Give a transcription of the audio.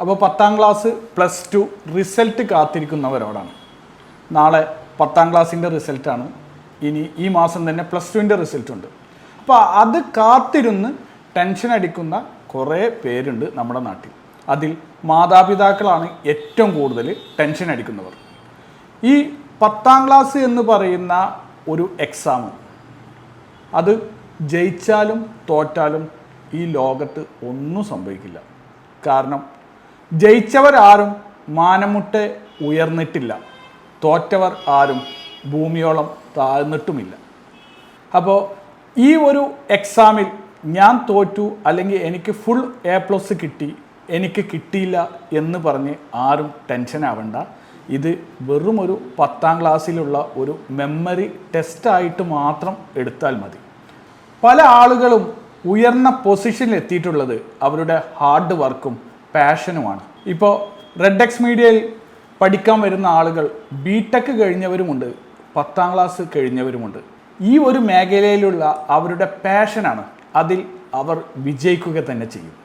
അപ്പോൾ പത്താം class plus two result കാത്തിരിക്കുന്നവരോടാണ്. നാളെ പത്താം ക്ലാസ്സിന്റെ റിസൾട്ടാണ് ഇനി ഈ മാസം തന്നെ പ്ലസ് ടുവിന്റെ റിസൾട്ടുണ്ട് അപ്പോൾ അത് കാത്തിരുന്ന് ടെൻഷൻ അടിക്കുന്ന കുറേ പേരുണ്ട് നമ്മുടെ നാട്ടിൽ. അതിൽ മാതാപിതാക്കളാണ് ഏറ്റവും കൂടുതൽ ടെൻഷൻ അടിക്കുന്നവർ. ഈ പത്താം ക്ലാസ് എന്ന് പറയുന്ന ഒരു എക്സാം അത് ജയിച്ചാലും തോറ്റാലും ഈ ലോകത്ത് ഒന്നും സംഭവിക്കില്ല. കാരണം ജയിച്ചവരാരും മാനമുട്ട് ഉയർന്നിട്ടില്ല. തോറ്റവർ ആരും ഭൂമിയോളം താഴ്ന്നിട്ടുമില്ല. അപ്പോൾ ഈ ഒരു എക്സാമിൽ ഞാൻ തോറ്റു അല്ലെങ്കിൽ എനിക്ക് ഫുൾ എ പ്ലസ് കിട്ടി എനിക്ക് കിട്ടിയില്ല എന്ന് പറഞ്ഞ് ആരും ടെൻഷൻ ആവണ്ട. ഇത് വെറും ഒരു പത്താം ക്ലാസ്സിലുള്ള ഒരു മെമ്മറി ടെസ്റ്റായിട്ട് മാത്രം എടുത്താൽ മതി. പല ആളുകളും ഉയർന്ന പൊസിഷനിൽ എത്തിയിട്ടുള്ളത് അവരുടെ ഹാർഡ് വർക്കും പാഷനുമാണ്. ഇപ്പോൾ റെഡ് എക്സ് മീഡിയയിൽ പഠിക്കാൻ വരുന്ന ആളുകൾ ബി ടെക് കഴിഞ്ഞവരുമുണ്ട് പത്താം ക്ലാസ് കഴിഞ്ഞവരുമുണ്ട്. ഈ ഒരു മേഖലയിലുള്ള അവരുടെ പാഷനാണ് അതിൽ അവർ വിജയിക്കുക തന്നെ ചെയ്യും.